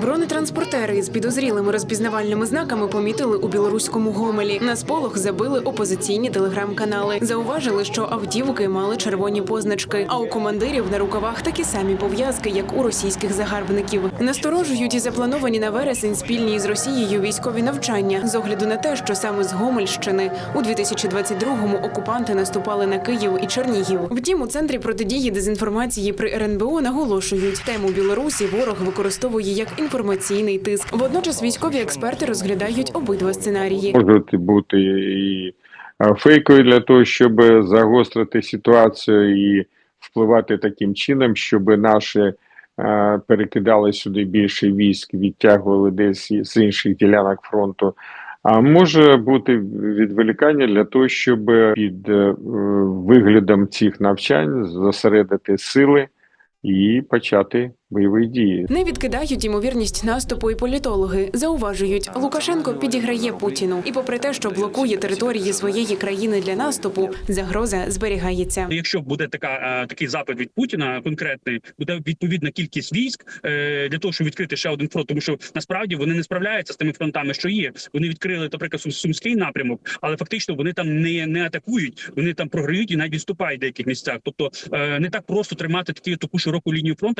Бронетранспортери із підозрілими розпізнавальними знаками помітили у білоруському Гомелі. На сполох забили опозиційні телеграм-канали. Зауважили, що автівки мали червоні позначки, а у командирів на рукавах такі самі пов'язки, як у російських загарбників. Насторожують і заплановані на вересень спільні із Росією військові навчання з огляду на те, що саме з Гомельщини у 2022-му окупанти наступали на Київ і Чернігів. Втім, у центрі протидії дезінформації при РНБО наголошують, тему Білорусі ворог використовує як інформаційний тиск. Водночас військові експерти розглядають обидва сценарії. можуть бути і е, фейкові для того, щоб загострити ситуацію і впливати таким чином, щоб наші е, перекидали сюди більше військ, відтягували десь з інших ділянок фронту. А може бути відволікання для того, щоб під е, виглядом цих навчань зосередити сили і почати бойові дії. Не відкидають ймовірність наступу і політологи. Зауважують, Лукашенко підіграє Путіну, і попри те, що блокує території своєї країни для наступу, загроза зберігається. Якщо буде така е, такий запит від Путіна конкретний, буде відповідна кількість військ е, для того, щоб відкрити ще один фронт, тому що насправді вони не справляються з тими фронтами, що є. Вони відкрили, наприклад, Сум- сумський напрямок, але фактично вони там не, не атакують, вони там програють і навіть відступають в деяких місцях. Тобто е, не так просто тримати такі таку широку лінію фронту.